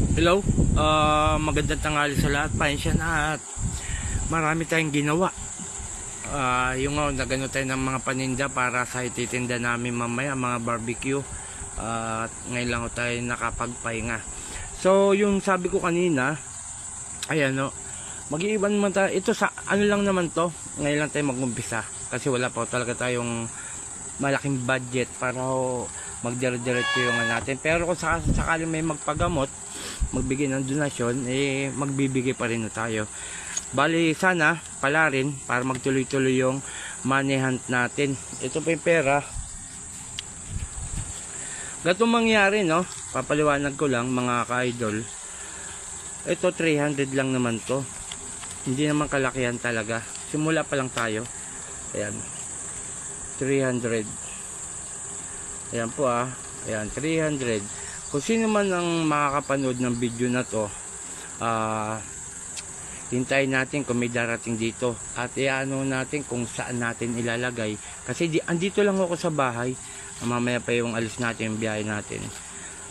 Hello, uh, magandang tanghali sa lahat. Pasensya na at marami tayong ginawa. Ah, yung uh, nagano tayo ng mga paninda para sa ititinda namin mamaya, mga barbecue. Ah, At ngayon lang tayo nakapagpahinga. So, yung sabi ko kanina, ayan no, mag-iiwan naman tayo. Ito sa, ano lang naman to, ngayon lang tayo mag-umpisa. Kasi wala pa talaga tayong malaking budget para magdire-diretso yung ano natin. Pero kung saka, sakali may magpagamot, magbigay ng donasyon, eh magbibigay pa rin tayo. Bali sana pala rin para magtuloy-tuloy yung money hunt natin. Ito pa yung pera. Gato mangyari no, papaliwanag ko lang mga ka-idol. Ito 300 lang naman to. Hindi naman kalakihan talaga. Simula pa lang tayo. Ayan. 300. Ayan po ah. Ayan, 300. Kung sino man ang makakapanood ng video na to, ah, hintayin natin kung may darating dito. At iano natin kung saan natin ilalagay. Kasi di, andito lang ako sa bahay. Mamaya pa yung alis natin, yung biyahe natin.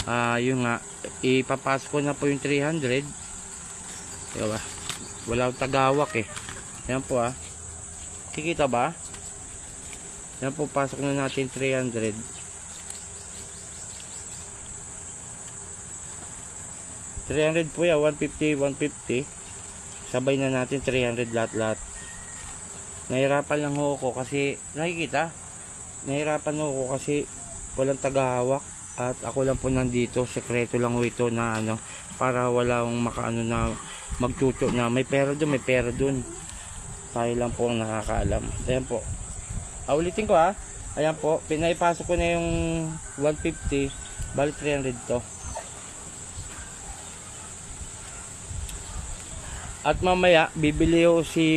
Ah, yun nga, ipapasok ko na po yung 300. Diba? Wala akong tagawak eh. Ayan po ah. Kikita ba? Yan po, pasok na natin 300. 300 po yan, 150, 150. Sabay na natin 300 lahat-lahat. Nahirapan lang ho ako kasi, nakikita? Nahirapan ho ako kasi walang tagahawak at ako lang po nandito. Sekreto lang ho ito na ano, para wala akong makaano na magtuto na may pera doon, may pera doon. Tayo lang po ang nakakaalam. Ayan po. Ah, ulitin ko ha. Ayan po, pinaipasok ko na yung 150, bali 300 to. At mamaya, bibili ko si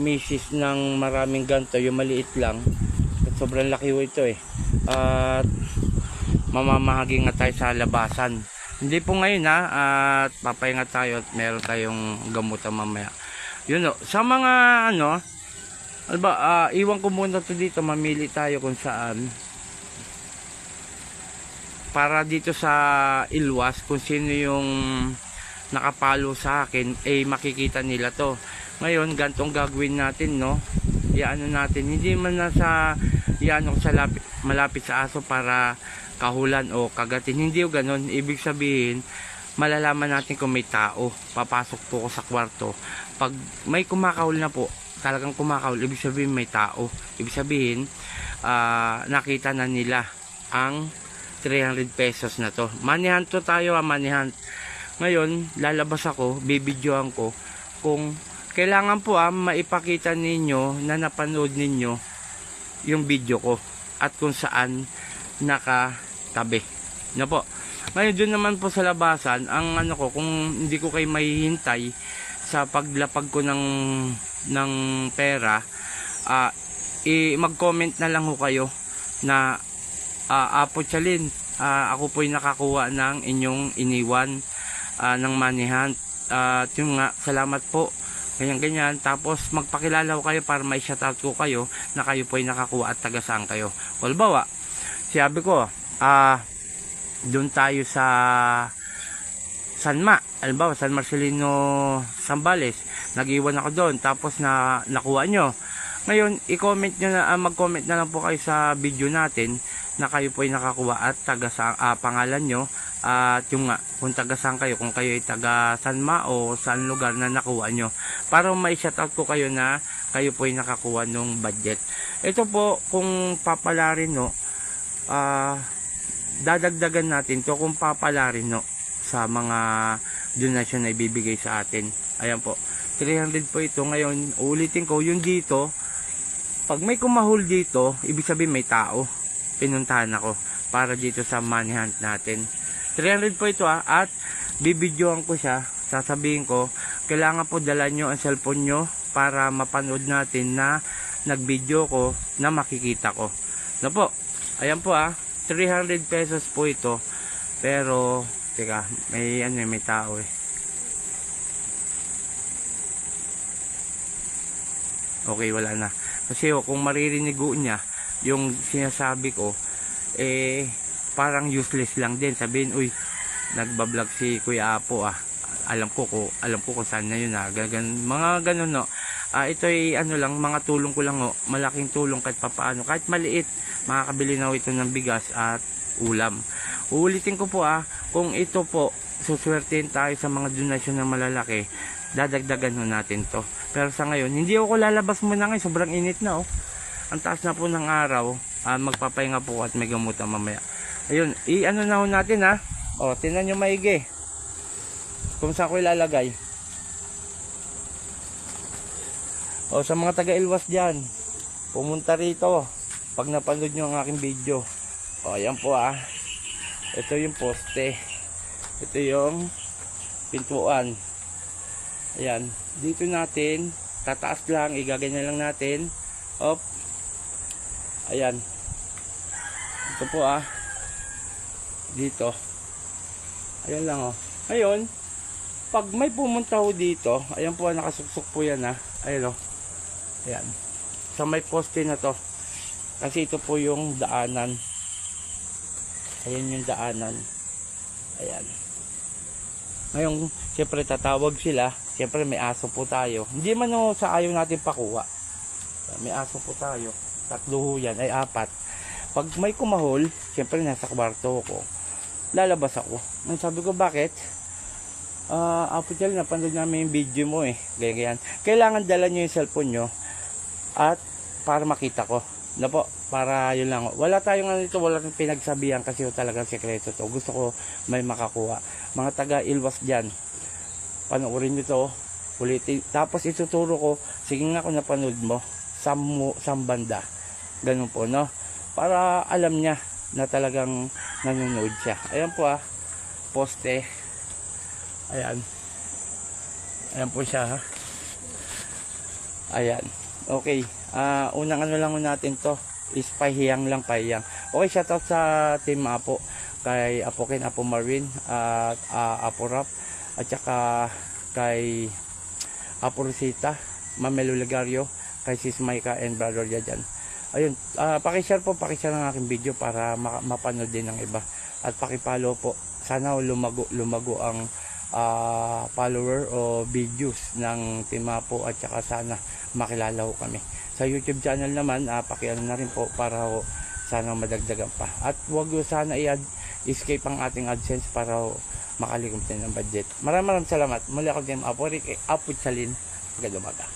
Mrs. ng maraming ganto, yung maliit lang. At sobrang laki ho ito eh. At mamamahagi nga tayo sa labasan. Hindi po ngayon ha, at papahinga tayo at meron tayong gamutan mamaya. Yun o, sa mga ano, ano ba, ah, iwan ko muna to dito, mamili tayo kung saan. Para dito sa Ilwas, kung sino yung nakapalo sa akin, eh makikita nila to. Ngayon, gantong gagawin natin, no? Iano natin, hindi man nasa iano sa lapit, malapit sa aso para kahulan o kagatin. Hindi o ganun. Ibig sabihin, malalaman natin kung may tao. Papasok po ko sa kwarto. Pag may kumakahul na po, talagang kumakahul, ibig sabihin may tao. Ibig sabihin, ah, nakita na nila ang 300 pesos na to. Manihan to tayo, ah, manihan. Ngayon, lalabas ako, bibidyohan ko kung kailangan po ah, maipakita ninyo na napanood ninyo yung video ko at kung saan nakatabi. Na po. Ngayon, doon naman po sa labasan, ang ano ko, kung hindi ko kayo mahihintay sa paglapag ko ng, ng pera, ah, i- mag-comment na lang ho kayo na uh, Apo Chalin, ah, ako po'y nakakuha ng inyong iniwan ah, ng money hunt. At yung nga, salamat po. Ganyan ganyan. Tapos magpakilala ko kayo para may shoutout ko kayo na kayo po'y nakakuha at taga saan kayo. Kulbawa, sabi ko, ah, doon tayo sa Sanma. Halimbawa, San Marcelino Zambales. Nag-iwan ako doon. Tapos na nakuha nyo. Ngayon, i-comment nyo na, ah, mag-comment na lang po kayo sa video natin na kayo po ay nakakuha at taga sa ah, pangalan nyo at yung nga kung taga saan kayo kung kayo ay taga Sanma o saan lugar na nakuha nyo. Para may shoutout ko kayo na kayo po ay nakakuha ng budget. Ito po kung papalarin no ah dadagdagan natin to kung papalarin no sa mga donasyon na ibibigay sa atin. Ayan po 300 po ito. Ngayon ulitin ko yung dito pag may kumahul dito ibig sabihin may tao. Pinuntahan ako para dito sa money hunt natin 300 po ito ah. At bibidyohan ko siya. Sasabihin ko kailangan po dala nyo ang cellphone nyo para mapanood natin na nagvideo ko na makikita ko. Na po? Ayan po ah. 300 pesos po ito. Pero teka may ano eh, may tao eh. Okay wala na. Kasi oh, kung maririnig niya yung sinasabi ko eh parang useless lang din sabihin uy nagbablog si Kuya Apo ah. Alam ko ko, alam ko kung saan na yun ah. Gagan, mga ganun no. Ah, ito ay ano lang, mga tulong ko lang oh. Malaking tulong kahit papaano. Kahit maliit, makakabili na ito ng bigas at ulam. Uulitin ko po ah, kung ito po, suswertein tayo sa mga donasyon na malalaki, dadagdagan natin to. Pero sa ngayon, hindi ako lalabas muna ngayon, sobrang init na oh. Ang taas na po ng araw, ah, magpapahinga po at may gamutan mamaya. Ayun, i-ano na ho natin ha. O, tinan nyo maigi. Kung saan ko ilalagay. O, sa mga taga-ilwas dyan, pumunta rito. Pag napanood nyo ang aking video. O, ayan po ah. Ito yung poste. Ito yung pintuan. Ayan. Dito natin, tataas lang, igaganyan lang natin. Op. Ayan. Ito po ah. Dito. Ayan lang oh. Ngayon, pag may pumunta ho dito, ayan po, nakasuksok po yan ha. Ayan oh. Ayan. Sa may poste na to. Kasi ito po yung daanan. Ayan yung daanan. Ayan. Ngayon, siyempre tatawag sila. Siyempre may aso po tayo. Hindi man ho sa ayaw natin pakuha. May aso po tayo. Tatlo ho yan, ay apat. Pag may kumahol, siyempre nasa kwarto ko. Lalabas ako. Ang sabi ko, bakit? Ah, Apo Chal, napanood namin yung video mo eh. Ganyan, ganyan. Kailangan dala nyo yung cellphone nyo at para makita ko. Na po, para yun lang. Wala tayong ano dito, wala tayong pinagsabihan kasi talagang sekreto to. Gusto ko may makakuha. Mga taga Ilwas dyan, panoorin nyo to. Ulitin. Tapos ituturo ko, sige nga kung napanood mo, sa, mu- sa banda. Ganun po, no? Para alam niya na talagang nanonood siya. Ayan po ah, poste. Ayan. Ayan po siya ha. Ayan. Okay. Ah, unang ano lang natin to is pahiyang lang pahiyang. Okay, shoutout sa team Apo kay Apo Ken, Apo Marvin at ah, Apo Rap at saka kay Apo Rosita, Mamelo Legario, kay Sis Maika and Brother Jajan. Ayun, ah, paki-share po, paki-share ng aking video para ma- mapanood din ng iba. At paki-follow po. Sana lumago lumago ang ah, follower o videos ng Timapo at saka sana makilala kami. Sa YouTube channel naman, uh, pakiano na rin po para ho sana madagdagan pa. At wag sana i-add escape ang ating AdSense para ho makalikom tayo ng budget. Maraming maraming salamat. Muli ako din Apo Rick, eh, Apo Chalin. Magandang umaga.